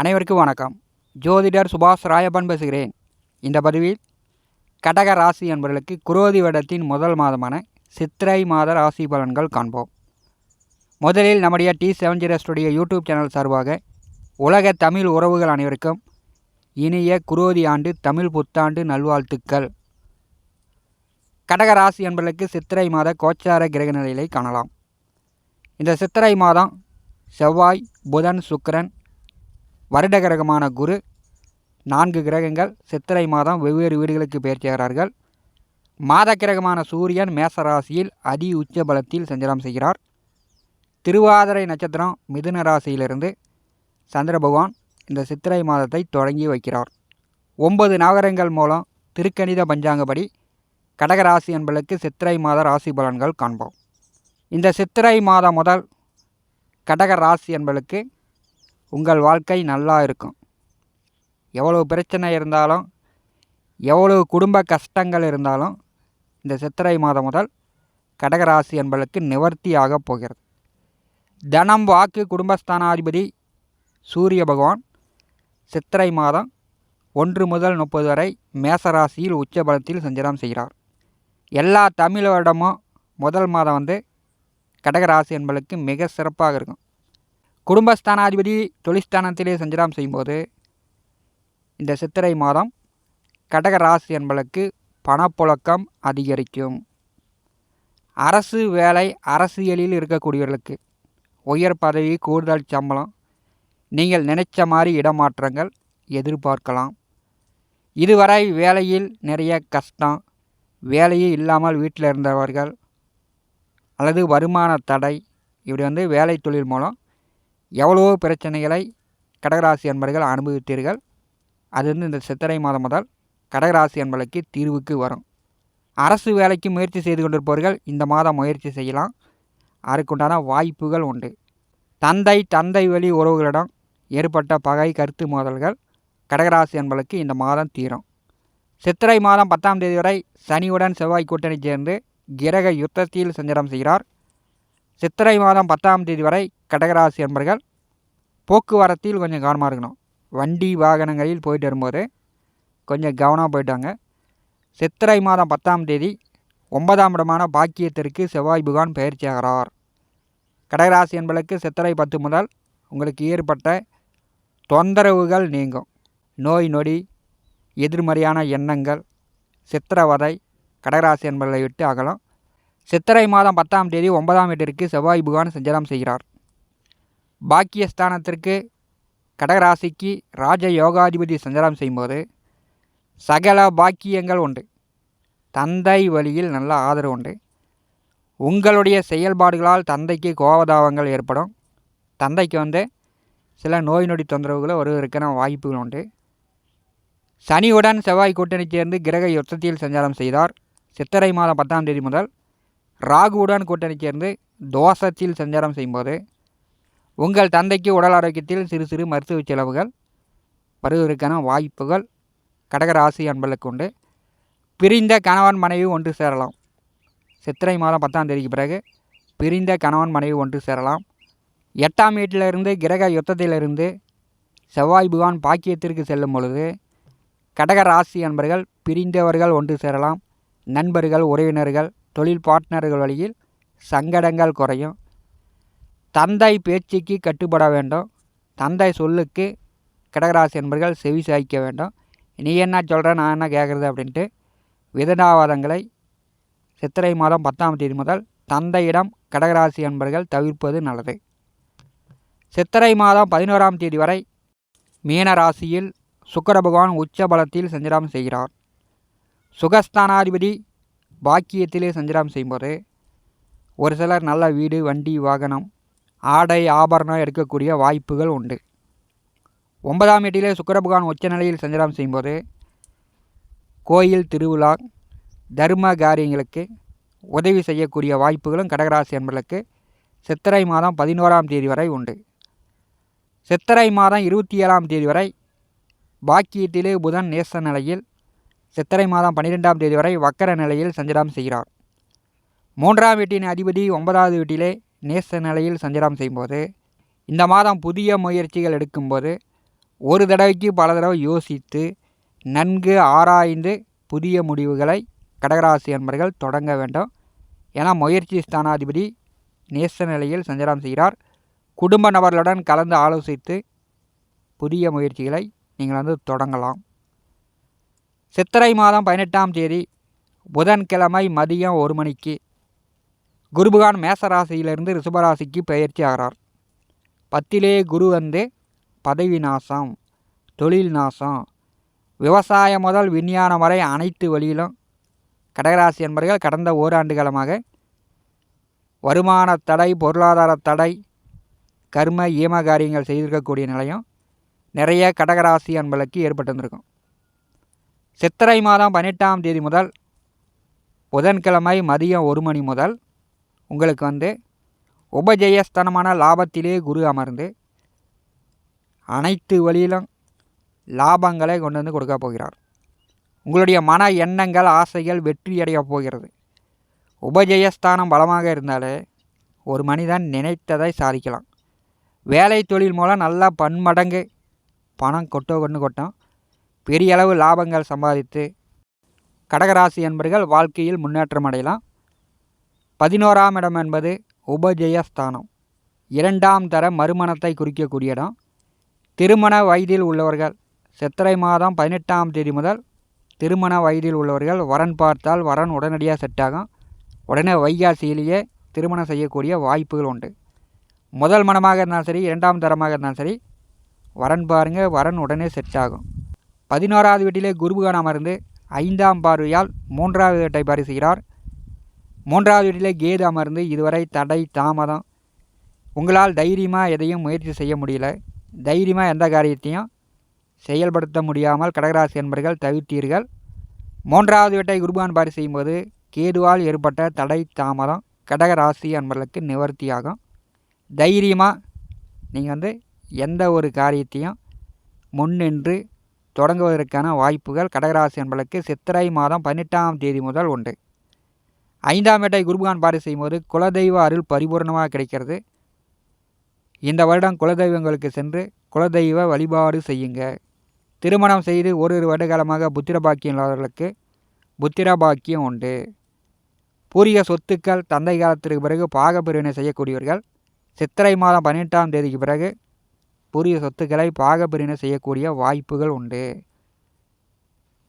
அனைவருக்கும் வணக்கம். ஜோதிடர் சுபாஷ் ராயப்பன் பேசுகிறேன். இந்த பதிவில் கடக ராசி என்பவர்களுக்கு குரோதி வருடத்தின் முதல் மாதமான சித்திரை மாத ராசி பலன்கள் காண்போம். முதலில் நம்முடைய டி செவன் ஜீரோஸ்டுடைய யூடியூப் சேனல் சார்பாக உலக தமிழ் உறவுகள் அனைவருக்கும் இனிய குரோதி ஆண்டு தமிழ் புத்தாண்டு நல்வாழ்த்துக்கள். கடக ராசி என்பவர்களுக்கு சித்திரை மாத கோச்சார கிரக நிலையை காணலாம். இந்த சித்திரை மாதம் செவ்வாய் புதன் சுக்கரன் வருட கிரகமான குரு நான்கு கிரகங்கள் சித்திரை மாதம் வெவ்வேறு வீடுகளுக்கு பெயர்ச்சாகிறார்கள் மாத கிரகமான சூரியன் மேச ராசியில் அதி உச்ச பலத்தில் சஞ்சலம் செய்கிறார். திருவாதிரை நட்சத்திரம் மிதுன ராசியிலிருந்து சந்திர பகவான் இந்த சித்திரை மாதத்தை தொடங்கி வைக்கிறார். ஒன்பது நகரங்கள் மூலம் திருக்கணித பஞ்சாங்கப்படி கடகராசி என்பளுக்கு சித்திரை மாத ராசி பலன்கள் காண்போம். இந்த சித்திரை மாதம் முதல் கடக ராசி என்பளுக்கு உங்கள் வாழ்க்கை நல்லா இருக்கும். எவ்வளோ பிரச்சனை இருந்தாலும் எவ்வளவு குடும்ப கஷ்டங்கள் இருந்தாலும் இந்த சித்திரை மாதம் முதல் கடகராசி என்பதற்கு நிவர்த்தியாக போகிறது. தனம் வாக்கு குடும்பஸ்தானாதிபதி சூரிய பகவான் சித்திரை மாதம் ஒன்று முதல் முப்பது வரை மேசராசியில் உச்சபலத்தில் சஞ்சாரம் செய்கிறார். எல்லா தமிழ் வருடமும் முதல் மாதம் வந்து கடகராசி என்பதற்கு மிக சிறப்பாக இருக்கும். குடும்பஸ்தானாதிபதி தொழிற்ஸ்தானத்திலே சஞ்சாரம் செய்யும்போது இந்த சித்திரை மாதம் கடக ராசி என்பதற்கு பணப்புழக்கம் அதிகரிக்கும். அரசு வேலை அரசியலில் இருக்கக்கூடியவர்களுக்கு உயர் பதவி கூடுதல் சம்பளம் நீங்கள் நினைச்ச மாதிரி இடமாற்றங்கள் எதிர்பார்க்கலாம். இதுவரை வேலையில் நிறைய கஷ்டம் வேலையே இல்லாமல் வீட்டில் இருந்தவர்கள் அல்லது வருமான தடை இப்படி வந்து வேலை தொழில் மூலம் எவ்வளவோ பிரச்சனைகளை கடகராசி அன்பர்கள் அனுபவித்தீர்கள். அது வந்து இந்த சித்திரை மாதம் முதல் கடகராசி என்பதற்கு தீர்வுக்கு வரும். அரசு வேலைக்கு முயற்சி செய்து கொண்டிருப்பவர்கள் இந்த மாதம் முயற்சி செய்யலாம். அதற்குண்டான வாய்ப்புகள் உண்டு. தந்தை தந்தை வழி உறவுகளிடம் ஏற்பட்ட பகை கருத்து மோதல்கள் கடகராசி என்பதற்கு இந்த மாதம் தீரும். சித்திரை மாதம் பத்தாம் தேதி வரை சனியுடன் செவ்வாய் கூட்டணி சேர்ந்து கிரக யுத்தத்தில் சஞ்சாரம் செய்கிறார். சித்திரை மாதம் பத்தாம் தேதி வரை கடகராசி என்பர்கள் போக்குவரத்தில் கொஞ்சம் கவனமாக இருக்கணும். வண்டி வாகனங்களில் போயிட்டு வரும்போது கொஞ்சம் கவனமாக போயிட்டாங்க சித்திரை மாதம் பத்தாம் தேதி ஒன்பதாம் இடமான பாக்கியத்திற்கு செவ்வாய் புகான் பயிற்சியாகிறார் கடகராசி என்பதற்கு சித்திரை பத்து முதல் உங்களுக்கு ஏற்பட்ட தொந்தரவுகள் நீங்கும். நோய் நொடி எதிர்மறையான எண்ணங்கள் சித்திரவதை கடகராசி என்பதை விட்டு அகலம். சித்திரை மாதம் பத்தாம் தேதி ஒன்பதாம் வீட்டிற்கு செவ்வாய் புகான் சஞ்சாரம் செய்கிறார். பாக்கியஸ்தானத்திற்கு கடகராசிக்கு ராஜ யோகாதிபதி சஞ்சாரம் செய்யும்போது சகல பாக்கியங்கள் உண்டு. தந்தை வழியில் நல்ல ஆதரவு உண்டு. உங்களுடைய செயல்பாடுகளால் தந்தைக்கு கோபதாபங்கள் ஏற்படும். தந்தைக்கு வந்து சில நோய் நொடி தொந்தரவுகள் வருவதற்கான வாய்ப்புகள் உண்டு. சனியுடன் செவ்வாய் கூட்டணி சேர்ந்து கிரக யுத்தத்தில் சஞ்சாரம் செய்தார். சித்திரை மாதம் பத்தாம் தேதி முதல் ராகுவுடன் கூட்டணி சேர்ந்து தோஷத்தில் சஞ்சாரம் செய்யும்போது உங்கள் தந்தைக்கு உடல் ஆரோக்கியத்தில் சிறு சிறு மருத்துவ செலவுகள் வருவதற்கான வாய்ப்புகள் கடகராசி அன்பர்களுக்கு உண்டு. பிரிந்த கணவன் மனைவி ஒன்று சேரலாம். சித்திரை மாதம் பத்தாம் தேதிக்கு பிறகு பிரிந்த கணவன் மனைவி ஒன்று சேரலாம். எட்டாம் வீட்டிலிருந்து கிரக யுத்தத்திலிருந்து செவ்வாய் புகான் பாக்கியத்திற்கு செல்லும் பொழுது கடக ராசி அன்பர்கள் பிரிந்தவர்கள் ஒன்று சேரலாம். நண்பர்கள் உறவினர்கள் தொழில் பார்ட்னர்கள் வழியில் சங்கடங்கள் குறையும். தந்தை பேச்சுக்கு கட்டுப்பட வேண்டும். தந்தை சொல்லுக்கு கடகராசி என்பர்கள் செவி சாய்க்க வேண்டும். நீ என்ன சொல்கிற நான் என்ன கேட்குறது அப்படின்ட்டு விதனாவாதங்களை சித்திரை மாதம் பத்தாம் தேதி முதல் தந்தையிடம் கடகராசி என்பர்கள் தவிர்ப்பது நல்லது. சித்திரை மாதம் பதினோராம் தேதி வரை மீன ராசியில் சுக்கர பகவான் உச்ச பலத்தில் சஞ்சாரம் செய்கிறார். சுகஸ்தானாதிபதி பாக்கியத்திலே சஞ்சாரம் செய்யும்போது ஒரு சிலர் நல்ல வீடு வண்டி வாகனம் ஆடை ஆபரணம் எடுக்கக்கூடிய வாய்ப்புகள் உண்டு. ஒன்பதாம் வீட்டிலே சுக்கரபகவான் உச்ச நிலையில் சஞ்சாரம் செய்யும்போது கோயில் திருவிழா தர்ம காரியங்களுக்கு உதவி செய்யக்கூடிய வாய்ப்புகளும் கடகராசி என்பர்களுக்கு சித்திரை மாதம் பதினோராம் தேதி வரை உண்டு. சித்திரை மாதம் இருபத்தி ஏழாம் தேதி வரை பாக்கியத்திலே புதன் நேச நிலையில் சித்திரை மாதம் பன்னிரெண்டாம் தேதி வரை வக்கர நிலையில் சஞ்சாரம் செய்கிறார். மூன்றாம் வீட்டின் அதிபதி ஒன்பதாவது வீட்டிலே நேச நிலையில் சஞ்சாரம் செய்யும்போது இந்த மாதம் புதிய முயற்சிகள் எடுக்கும்போது ஒரு தடவைக்கு பல தடவை யோசித்து நன்கு ஆராய்ந்து புதிய முடிவுகளை கடகராசி அன்பர்கள் தொடங்க வேண்டும். ஏன்னா முயற்சி ஸ்தானாதிபதி நேச நிலையில் சஞ்சாரம் செய்கிறார். குடும்ப நபர்களுடன் கலந்து ஆலோசித்து புதிய முயற்சிகளை நீங்கள் வந்து தொடங்கலாம். சித்திரை மாதம் பதினெட்டாம் தேதி புதன்கிழமை மதியம் ஒரு மணிக்கு குருபகான் மேசராசியிலிருந்து ரிஷபராசிக்கு பயிற்சி ஆகிறார். பத்திலே குரு வந்து பதவி நாசம் தொழில் நாசம் விவசாயம் முதல் விஞ்ஞானம் வரை அனைத்து வழியிலும் கடகராசி என்பர்கள் கடந்த ஓராண்டு காலமாக வருமான தடை பொருளாதார தடை கர்ம ஈம காரியங்கள் செய்திருக்கக்கூடிய நிலையம் நிறைய கடகராசி அன்பளுக்கு ஏற்பட்டிருந்திருக்கும். சித்திரை மாதம் பதினெட்டாம் தேதி முதல் புதன்கிழமை மதியம் ஒரு மணி முதல் உங்களுக்கு வந்து உபஜெயஸ்தனமான லாபத்திலே குரு அமர்ந்து அனைத்து வழியிலும் லாபங்களை கொண்டு வந்து கொடுக்க போகிறார். உங்களுடைய மன எண்ணங்கள் ஆசைகள் வெற்றியடைய போகிறது. உபஜெயஸ்தானம் பலமாக இருந்தாலே ஒரு மனிதன் நினைத்ததை சாதிக்கலாம். வேலை தொழில் மூலம் நல்லா பன்மடங்கு பணம் கொட்டோ கொண்டு கொட்டும். பெரிய அளவு லாபங்கள் சம்பாதித்து கடகராசி என்பர்கள் வாழ்க்கையில் முன்னேற்றம் அடையலாம். பதினோராம் இடம் என்பது உபஜெயஸ்தானம். இரண்டாம் தர மறுமணத்தை குறிக்கக்கூடிய இடம். திருமண வயதில் உள்ளவர்கள் சித்திரை மாதம் பதினெட்டாம் தேதி முதல் திருமண வயதில் உள்ளவர்கள் வரன் பார்த்தால் வரன் உடனடியாக செட் ஆகும். உடனே வைகாசியிலேயே திருமணம் செய்யக்கூடிய வாய்ப்புகள் உண்டு. முதல் மனமாக இருந்தாலும் சரி இரண்டாம் தரமாக இருந்தாலும் சரி வரன் பாருங்கள் வரன் உடனே செட் ஆகும். பதினோராவது வீட்டிலே குருபுகான் அமர்ந்து ஐந்தாம் பார்வையால் மூன்றாவது வீட்டை பாரி செய்கிறார். மூன்றாவது வீட்டில் கேது அமர்ந்து இதுவரை தடை தாமதம். உங்களால் தைரியமாக எதையும் முயற்சி செய்ய முடியல. தைரியமாக எந்த காரியத்தையும் செயல்படுத்த முடியாமல் கடகராசி என்பர்கள் தவிர்த்தீர்கள். மூன்றாவது வீட்டை குருபான் பாரி செய்யும்போது கேதுவால் ஏற்பட்ட தடை தாமதம் கடகராசி என்பர்களுக்கு நிவர்த்தியாகும். தைரியமாக நீங்கள் வந்து எந்த ஒரு காரியத்தையும் முன்னின்று தொடங்குவதற்கான வாய்ப்புகள் கடகராசி என்பதற்கு சித்திரை மாதம் பதினெட்டாம் தேதி முதல் உண்டு. ஐந்தாம் வேட்டை குருபகான் பாரி செய்யும்போது குலதெய்வ அருள் பரிபூர்ணமாக கிடைக்கிறது. இந்த வருடம் குலதெய்வங்களுக்கு சென்று குலதெய்வ வழிபாடு செய்யுங்க. திருமணம் செய்து ஒரு ஒரு வருடகாலமாக புத்திர பாக்கியம் இல்லாதவர்களுக்கு புத்திர பாக்கியம் உண்டு. பூரிய சொத்துக்கள் தந்தை காலத்திற்கு பிறகு பாகப்பிரிவினை செய்யக்கூடியவர்கள் சித்திரை மாதம் பதினெட்டாம் தேதிக்கு பிறகு பூரிய சொத்துக்களை பாகப்பிரிவினை செய்யக்கூடிய வாய்ப்புகள் உண்டு.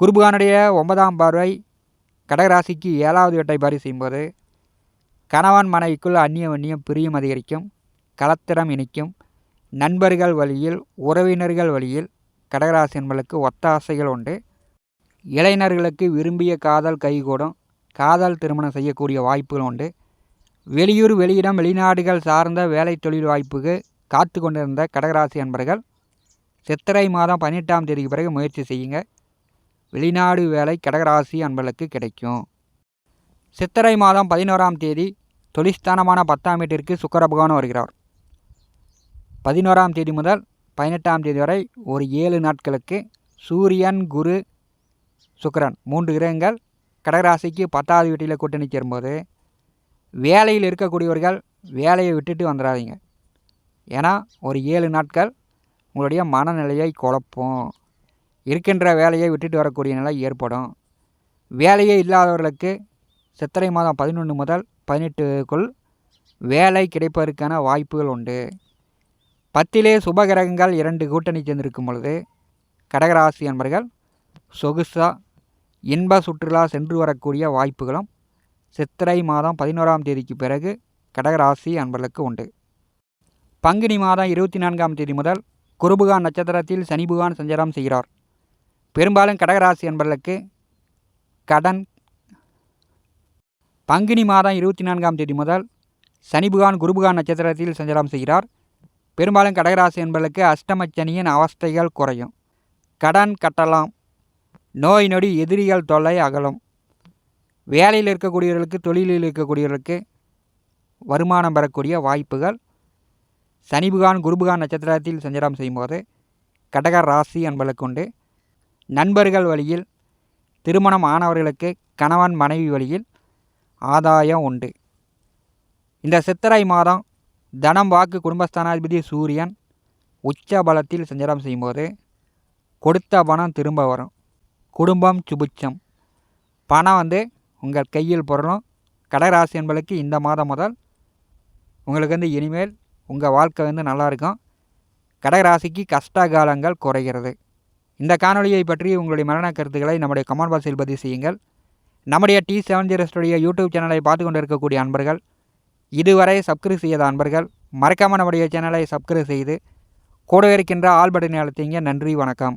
குருபகானுடைய ஒன்பதாம் பார்வை கடகராசிக்கு ஏழாவது வெட்டை பாரி செய்யும்போது கணவன் மனைவிக்குள் அந்நிய வன்னியம் பிரியம் அதிகரிக்கும் கலத்திரம் இணைக்கும் நண்பர்கள் வழியில் உறவினர்கள் வழியில் கடகராசி ஒத்த ஆசைகள் உண்டு. இளைஞர்களுக்கு விரும்பிய காதல் கைகூடும் காதல் திருமணம் செய்யக்கூடிய வாய்ப்புகள் உண்டு. வெளியூர் வெளியிடம் வெளிநாடுகள் சார்ந்த வேலை தொழில் வாய்ப்புக்கு காத்து கொண்டிருந்த கடகராசி அன்பர்கள் சித்திரை மாதம் பதினெட்டாம் தேதிக்கு பிறகு முயற்சி செய்யுங்க. வெளிநாடு வேலை கடகராசி அன்பர்களுக்கு கிடைக்கும். சித்திரை மாதம் பதினோராம் தேதி தொழிற்ஸ்தானமான பத்தாம் வீட்டிற்கு சுக்கர பகவான் வருகிறார். பதினோராம் தேதி முதல் பதினெட்டாம் தேதி வரை ஒரு ஏழு நாட்களுக்கு சூரியன் குரு சுக்கரன் மூன்று கிரகங்கள் கடகராசிக்கு பத்தாவது வீட்டில் கூட்டணி சேரும்போது வேலையில் இருக்கக்கூடியவர்கள் வேலையை விட்டுட்டு வந்துடாதீங்க ஏன்னா ஒரு ஏழு நாட்கள் உங்களுடைய மனநிலையை குழப்பும். இருக்கின்ற வேலையை விட்டுட்டு வரக்கூடிய நிலை ஏற்படும். வேலையே இல்லாதவர்களுக்கு சித்திரை மாதம் பதினொன்று முதல் பதினெட்டுக்குள் வேலை கிடைப்பதற்கான வாய்ப்புகள் உண்டு. பத்திலே சுபகிரகங்கள் இரண்டு கூட்டணி சேர்ந்திருக்கும் பொழுது கடகராசி என்பர்கள் சொகுசா இன்ப சுற்றுலா சென்று வரக்கூடிய வாய்ப்புகளும் சித்திரை மாதம் பதினோராம் தேதிக்கு பிறகு கடகராசி அன்பர்களுக்கு உண்டு. பங்குனி மாதம் இருபத்தி நான்காம் தேதி முதல் குருபுகான் நட்சத்திரத்தில் சனிபுகான் சஞ்சாரம் செய்கிறார். பெரும்பாலும் கடகராசி என்பர்களுக்கு கடன். பங்குனி மாதம் இருபத்தி நான்காம் தேதி முதல் சனிபுகான் குருபுகான் நட்சத்திரத்தில் சஞ்சாரம் செய்கிறார். பெரும்பாலும் கடகராசி என்பர்களுக்கு அஷ்டமச்சனியின் அவஸ்தைகள் குறையும். கடன் கட்டலாம். நோய் நொடி எதிரிகள் தொல்லை அகலும். வேலையில் இருக்கக்கூடியவர்களுக்கு தொழிலில் இருக்கக்கூடியவர்களுக்கு வருமானம் பெறக்கூடிய வாய்ப்புகள். சனிபுகான் குருபுகான் நட்சத்திரத்தில் சஞ்சாரம் செய்யும்போது கடக ராசி என்பதற்கு உண்டு. நண்பர்கள் வழியில் திருமணம் ஆனவர்களுக்கு கணவன் மனைவி வழியில் ஆதாயம் உண்டு. இந்த சித்திரை மாதம் தனம் வாக்கு குடும்பஸ்தானாதிபதி சூரியன் உச்ச பலத்தில் சஞ்சாரம் செய்யும்போது கொடுத்த பணம் திரும்ப வரும். குடும்பம் சுபிச்சம் பணம் வந்து உங்கள் கையில் பொருளும் கடகராசி என்பதுக்கு இந்த மாதம் முதல் உங்களுக்கு வந்து இனிமேல் உங்கள் வாழ்க்கை வந்து நல்லாயிருக்கும் கடகராசிக்கு கஷ்ட காலங்கள் குறைகிறது. இந்த காணொலியை பற்றி உங்களுடைய மரண கருத்துக்களை நம்முடைய கமெண்ட் பாக்ஸில் பதிவு செய்யுங்கள். நம்முடைய டி செவன் ஜீரோ யூடியூப் சேனலை பார்த்து கொண்டு இருக்கக்கூடிய அன்பர்கள் இதுவரை சப்ஸ்கிரைப் செய்யாத அன்பர்கள் மறக்காமல் நம்முடைய சேனலை சப்ஸ்கிரைப் செய்து கூட இருக்கின்ற ஆல் அழைத்தீங்க அழுத்திங்க. நன்றி வணக்கம்.